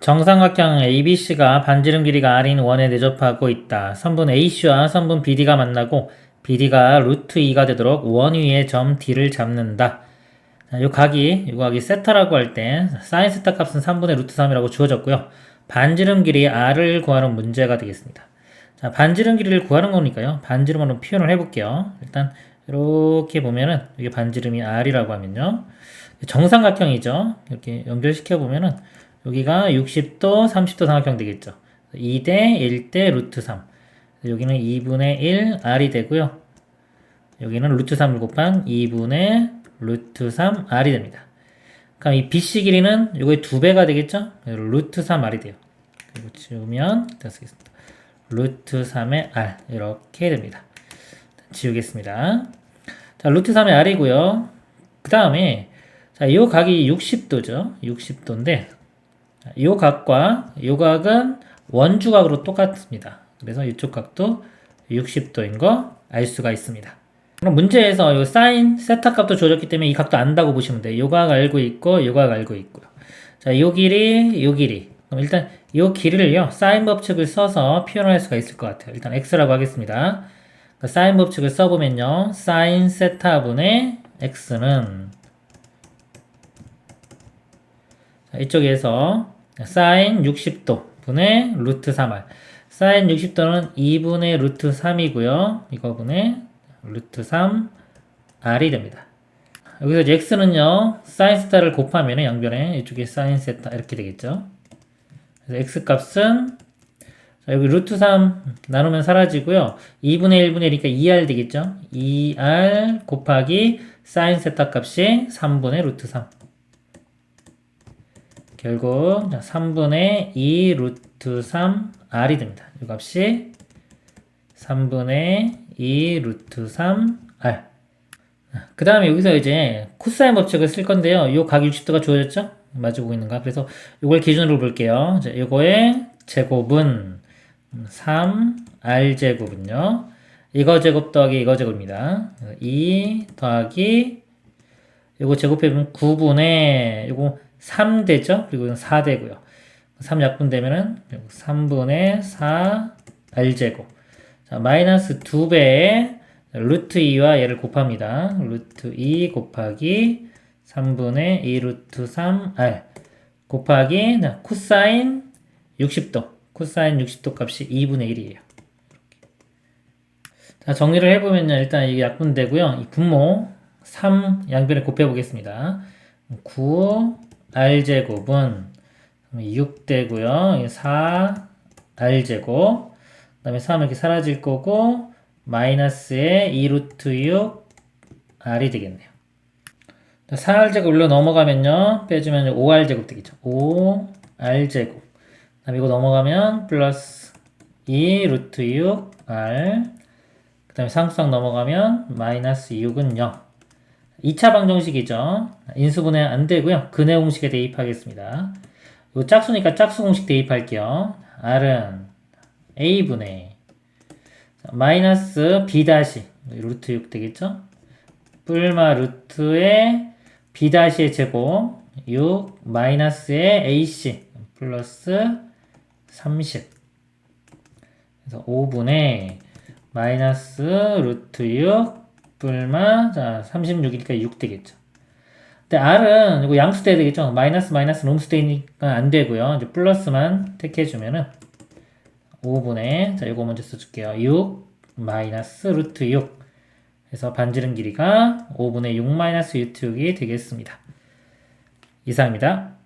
정삼각형 ABC가 반지름 길이가 R인 원에 내접하고 있다. 선분 AC와 선분 BD가 만나고 BD가 루트 2가 되도록 원 위에 점 D를 잡는다. 자, 요 각이, 요 각이 세타라고 할 때 사인 세타 값은 3분의 루트 3이라고 주어졌고요. 반지름 길이 R을 구하는 문제가 되겠습니다. 자, 반지름 길이를 구하는 거니까요. 반지름으로 표현을 해볼게요. 일단 이렇게 보면은 이게 반지름이 R이라고 하면요. 정삼각형이죠. 이렇게 연결시켜 보면은 여기가 60도, 30도 삼각형 되겠죠. 2대 1대 루트 3. 여기는 2분의 1 R이 되고요. 여기는 루트 3을 곱한 2분의 루트 3 R이 됩니다. 그럼 이 BC 길이는 요거의 두 배가 되겠죠? 루트 3 R이 돼요. 그리고 지우면 다 쓰겠습니다. 루트 3의 R 이렇게 됩니다. 지우겠습니다. 자, 루트 3의 R이고요. 그 다음에 자, 이 각이 60도죠. 60도인데 이 각과 이 각은 원주각으로 똑같습니다. 그래서 이쪽 각도 60도인 거 알 수가 있습니다. 그럼 문제에서 이 사인 세타 값도 줘줬기 때문에 이 각도 안다고 보시면 돼요. 요각 알고 있고 요각 알고 있고요. 자, 요 길이, 요 길이. 그럼 일단 요 길이를요. 사인 법칙을 써서 표현할 수가 있을 것 같아요. 일단 x라고 하겠습니다. 그 사인 법칙을 써보면요. 사인 세타 분의 x는 자, 이쪽에서 사인 60도 분의 루트 3r 사인 60도는 2분의 루트 3이고요. 이거 분의 루트 3r이 됩니다. 여기서 이제 x는요. 사인 세타를 곱하면 양변에 이쪽에 사인 세타 이렇게 되겠죠. 그래서 x 값은 자, 여기 루트 3 나누면 사라지고요. 2분의 1분의 1이니까 2r 되겠죠. 2r 곱하기 사인 세타 값이 3분의 루트 3. 결국 3분의 2 루트 3 r이 됩니다. 이 값이 3분의 2 루트 3 r 그 다음에 여기서 이제 코사인 법칙을 쓸 건데요. 이 각 60도가 주어졌죠? 마주보고 있는가? 그래서 이걸 기준으로 볼게요. 자, 이거의 제곱은 3r 제곱은요. 이거 제곱 더하기 이거 제곱입니다. 2 더하기 이거 제곱해보면 9분의 이거 3 되죠? 그리고 이건 4 되고요. 3 약분되면은 3분의 4 r제곱. 자, 마이너스 2배의 루트 2와 얘를 곱합니다. 루트 2 곱하기 3분의 2 루트 3r 곱하기 코사인 60도. 코사인 60도 값이 2분의 1이에요. 자, 정리를 해보면요. 일단 이게 약분되고요. 이 분모 3 양변에 곱해보겠습니다. 9 r제곱은 6 되고요. 4 r제곱 그 다음에 3은 이렇게 사라질 거고 마이너스에 2루트 6 r이 되겠네요. 4r제곱 올려 넘어가면요. 빼주면 5r제곱 되겠죠. 5r제곱 그 다음에 이거 넘어가면 플러스 2 루트 6 r 그 다음에 상수항 넘어가면 마이너스 6은 0 2차 방정식이죠. 인수분해 안 되고요. 근해 공식에 대입하겠습니다. 이 짝수니까 짝수 공식 대입할게요. r은 a분의 마이너스 b 다시 루트 6 되겠죠? 뿔마 루트의 b 다시의 제곱 6 마이너스의 ac 플러스 30 그래서 5분의 마이너스 루트 6 뿔마 자 36이니까 6 되겠죠. 근데 r은 이거 양수 돼야 되겠죠. 마이너스 마이너스 되니까 안 되고요. 이제 플러스만 택해주면은 5분의 자 이거 먼저 써줄게요. 6 마이너스 루트 6 그래서 반지름 길이가 5분의 6 마이너스 루트 6이 되겠습니다. 이상입니다.